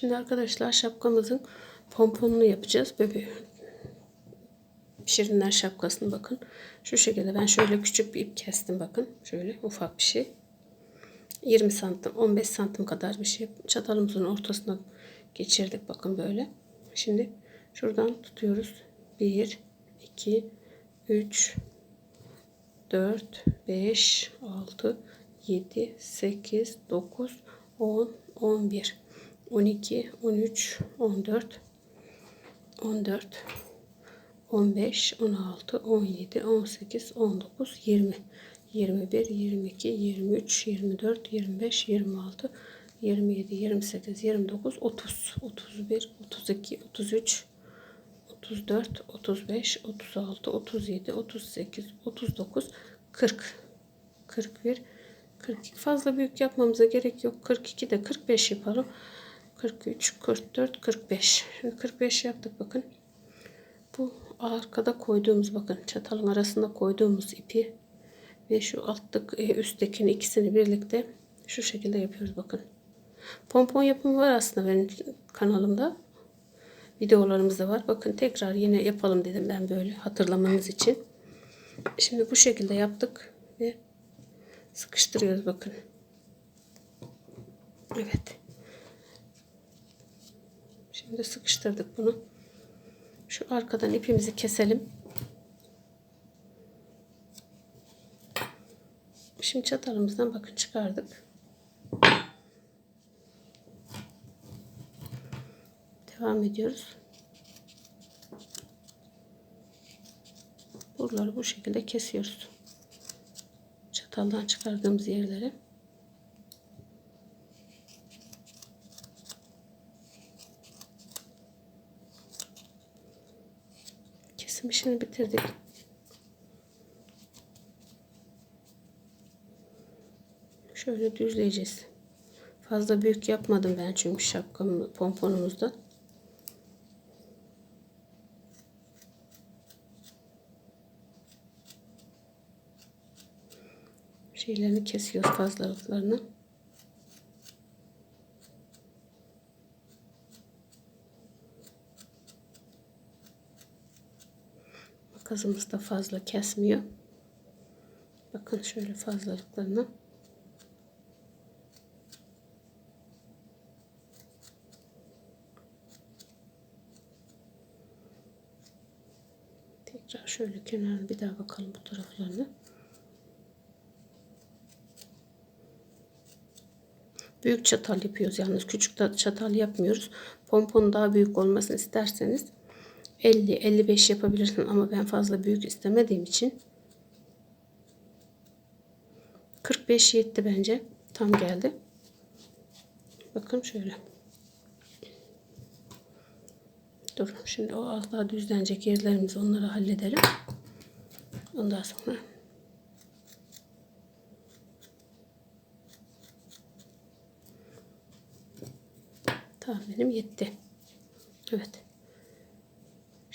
Şimdi arkadaşlar şapkamızın pomponunu yapacağız. Böyle şirinler şapkasını bakın. Şu şekilde ben şöyle küçük bir ip kestim bakın. Şöyle ufak bir şey. 20 santim 15 santim kadar bir şey. Çatalımızın ortasına geçirdik bakın böyle. Şimdi şuradan tutuyoruz. 1 2 3 4 5 6 7 8 9 10 11 12 13 14 14 15 16 17 18 19 20 21 22 23 24 25 26 27 28 29 30 31 32 33 34 35 36 37 38 39 40 41 42 fazla büyük yapmamıza gerek yok. 42 de 45 yapalım 43 44 45 şimdi 45 yaptık bakın bu arkada koyduğumuz bakın çatalın arasında koyduğumuz ipi ve şu alttaki e, üsttekini ikisini birlikte şu şekilde yapıyoruz bakın. Pompon yapımı var aslında benim kanalımda. Videolarımız da var. Bakın tekrar yine yapalım dedim ben böyle hatırlamanız için. Şimdi bu şekilde yaptık ve sıkıştırıyoruz bakın. Evet. Şimdi sıkıştırdık bunu. Şu arkadan ipimizi keselim. Şimdi çatalımızdan bakın çıkardık. Devam ediyoruz. Buraları bu şekilde kesiyoruz. Çataldan çıkardığımız yerleri. Kesim işini bitirdik. Şöyle düzleyeceğiz. Fazla büyük yapmadım ben çünkü şapkamı pomponumuzda. Şeylerini kesiyoruz fazlalıklarını. Makasımız da fazla kesmiyor. Bakın şöyle fazlalıklarını. Tekrar şöyle kenarını bir daha bakalım bu taraflarını. Büyük çatal yapıyoruz yalnız küçük çatal yapmıyoruz. Pompon daha büyük olmasını isterseniz 50-55 yapabilirsin ama ben fazla büyük istemediğim için 45 yetti bence. Tam geldi. Bakın şöyle. Dur şimdi o az daha düzlenecek yerlerimizi onları halledelim. Ondan sonra tahminim yetti. Evet.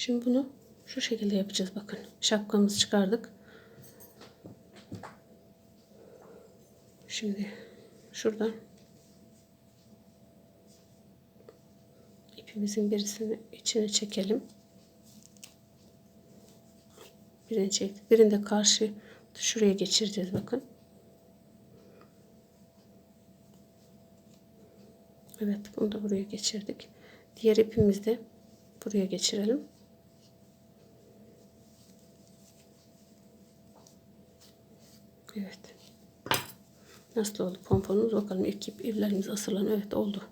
Şimdi bunu şu şekilde yapacağız bakın. Şapkamızı çıkardık. Şimdi şuradan ipimizin birisini içine çekelim. Birini çektik. Birini de karşı şuraya geçireceğiz bakın. Evet bunu da buraya geçirdik. Diğer ipimizi de buraya geçirelim. Evet. Nasıl oldu pomponumuz? Bakalım ilk ip, iplerimiz asılan. Evet oldu.